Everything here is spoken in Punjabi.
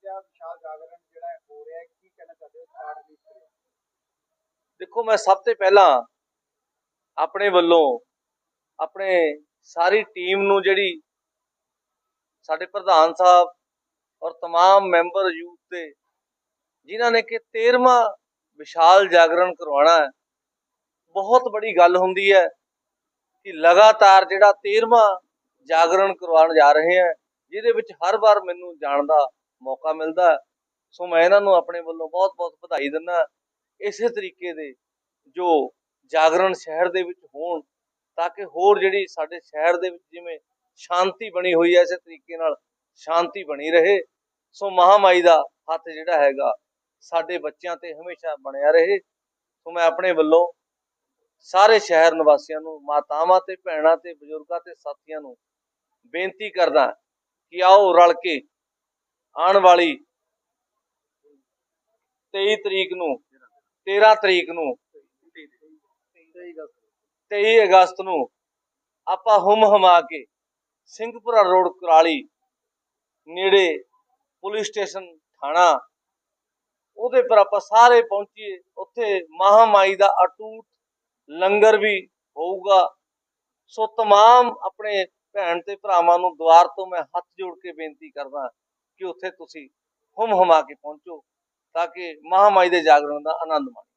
ਦੱਸਿਆ ਵਿਸ਼ਾਲ ਜਾਗਰਣ ਜਿਹੜਾ ਹੈ ਹੋ ਰਿਹਾ ਹੈ ਕੀ ਕਹਿਣਾ ਚਾਹਦੇ ਹੋ ਸਟਾਰਟ ਦੀ ਦੇਖੋ ਮੈਂ ਸਭ ਤੋਂ ਪਹਿਲਾਂ ਆਪਣੇ ਵੱਲੋਂ ਆਪਣੇ ਸਾਰੀ ਟੀਮ ਨੂੰ ਜਿਹੜੀ ਸਾਡੇ ਪ੍ਰਧਾਨ ਸਾਹਿਬ ਔਰ तमाम ਮੈਂਬਰ ਯੂਥ ਦੇ ਜਿਨ੍ਹਾਂ ਨੇ ਕਿ 13ਵਾਂ ਵਿਸ਼ਾਲ ਜਾਗਰਣ ਕਰਵਾਉਣਾ ਹੈ ਬਹੁਤ ਬੜੀ ਗੱਲ ਹੁੰਦੀ ਹੈ ਕਿ ਲਗਾਤਾਰ ਜਿਹੜਾ 13ਵਾਂ ਜਾਗਰਣ ਕਰਵਾਉਣ ਜਾ ਰਹੇ ਹਾਂ ਜਿਹਦੇ ਵਿੱਚ ਹਰ ਵਾਰ ਮੈਨੂੰ ਜਾਣ ਦਾ ਮੌਕਾ ਮਿਲਦਾ ਸੋ ਮੈਂ ਇਹਨਾਂ ਨੂੰ ਆਪਣੇ ਵੱਲੋਂ ਬਹੁਤ-ਬਹੁਤ ਵਧਾਈ ਦਿੰਦਾ ਇਸੇ ਤਰੀਕੇ ਦੇ ਜੋ ਜਾਗਰਣ ਸ਼ਹਿਰ ਦੇ ਵਿੱਚ ਹੋਣ, ਤਾਂ ਕਿ ਹੋਰ ਜਿਹੜੀ ਸਾਡੇ ਸ਼ਹਿਰ ਦੇ ਵਿੱਚ ਜਿਵੇਂ ਸ਼ਾਂਤੀ ਬਣੀ ਹੋਈ ਹੈ, ਇਸੇ ਤਰੀਕੇ ਨਾਲ ਸ਼ਾਂਤੀ ਬਣੀ ਰਹੇ। ਸੋ ਮਹਾਮਾਈ ਦਾ ਹੱਥ ਜਿਹੜਾ ਹੈਗਾ, ਸਾਡੇ ਬੱਚਿਆਂ ਤੇ ਹਮੇਸ਼ਾ ਬਣਿਆ ਰਹੇ। ਸੋ ਮੈਂ ਆਪਣੇ ਵੱਲੋਂ ਸਾਰੇ ਸ਼ਹਿਰ ਨਿਵਾਸੀਆਂ ਨੂੰ, ਮਾਤਾਵਾਂ ਤੇ ਭੈਣਾਂ ਤੇ ਬਜ਼ੁਰਗਾਂ ਤੇ ਸਾਥੀਆਂ ਨੂੰ ਬੇਨਤੀ ਕਰਦਾ ਕਿ ਆਓ ਰਲ ਕੇ ਆਉਣ ਵਾਲੀ 23 ਤਰੀਕ ਨੂੰ 13 ਤਰੀਕ ਨੂੰ 23 ਅਗਸਤ ਨੂੰ ਆਪਾਂ ਹੁਮ ਹਮਾ ਕੇ ਸਿੰਘਪੁਰਾ ਰੋਡ ਕੁਰਾਲੀ ਨੇੜੇ ਪੁਲਿਸ ਸਟੇਸ਼ਨ ਥਾਣਾ ਉਹਦੇ ਪਰ ਆਪਾਂ ਸਾਰੇ ਪਹੁੰਚੀਏ ਉੱਥੇ ਮਹਾਮਾਈ ਦਾ ਅਟੂਟ ਲੰਗਰ ਵੀ ਹੋਊਗਾ ਸੋ तमाम ਆਪਣੇ ਭੈਣ ਤੇ ਭਰਾਵਾਂ ਨੂੰ ਦੁਆਰ ਤੋਂ ਮੈਂ ਹੱਥ ਜੋੜ ਕੇ ਬੇਨਤੀ ਕਰਦਾ ਕਿ ਉੱਥੇ ਤੁਸੀਂ ਹੁਮ ਹੁਮਾ ਕੇ ਪਹੁੰਚੋ ਤਾਂ ਕਿ ਮਹਾਮਾਈ ਦੇ ਜਾਗਰਣ ਦਾ ਆਨੰਦ ਮਾਣੋ।